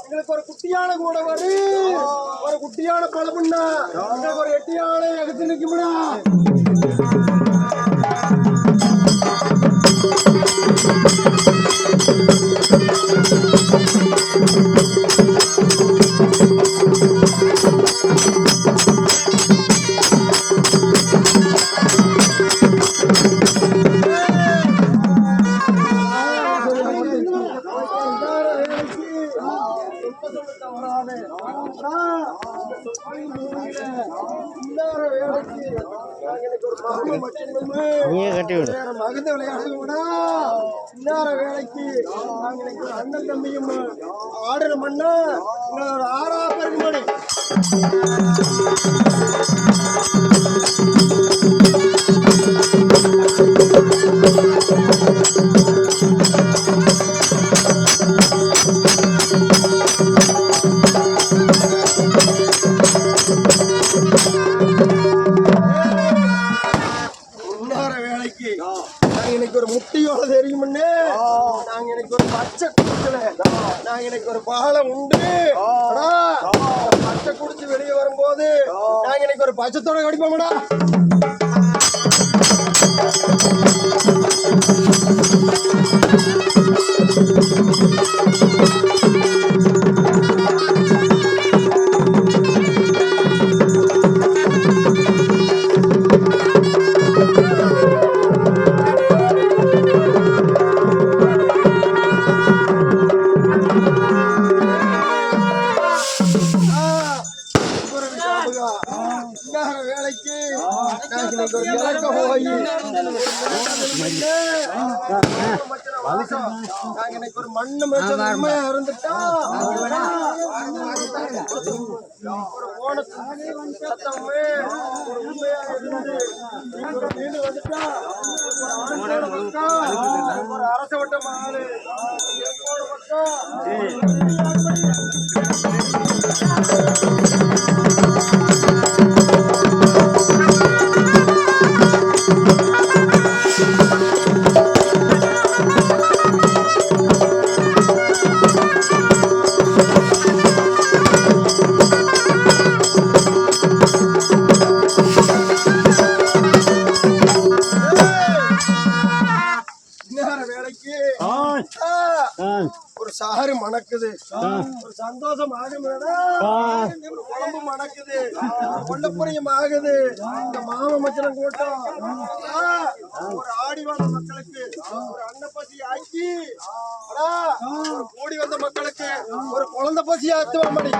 எங்களுக்கு ஒரு குட்டியான கூட வரு ஒரு குட்டியான பழமுன்னா எங்களுக்கு ஒரு எட்டியான எடுத்து நிற்கும்டா நீயே கட்டி விடு. மகந்த விளையாடுவோம்னா இன்னார வேலைக்கு நாங்க இன்னைக்கு ஒரு அண்ணன் தம்பியும் ஆடுற மண்ணா எங்களை ஒரு ஆறா பேருக்கு இன்னைக்கு ஒரு முட்டியோட தெரியுமுன்னு நாங்க இன்னைக்கு ஒரு பச்சை குடிக்கல. நாங்க இன்னைக்கு ஒரு பாலம் உண்டு. பச்சை குடிச்சு வெளியே வரும்போது நாங்க இன்னைக்கு ஒரு பச்சத்தோட கடிப்போம்டா வேலைக்கு. இன்னைக்கு ஒரு மண்ணு உண்மையா இருந்துட்டா? ஒரு ஒரு உண்மையா இருந்து மீன் வந்துட்டா? ஒரு அரச வட்ட மாடு. எங்கோட ஒரு சாறு மணக்குது. ஒரு சந்தோஷம் ஒரு குழம்பு மணக்குது. கொண்டப்புரியம் ஆகுது. இந்த மாம மச்சனம் கூட்டம் ஒரு ஆடி வந்த மக்களுக்கு ஒரு அன்னப்பசி ஆக்கி அடா, ஒரு கூடி வந்த மக்களுக்கு ஒரு குழந்தை பசி ஆத்துவா மடி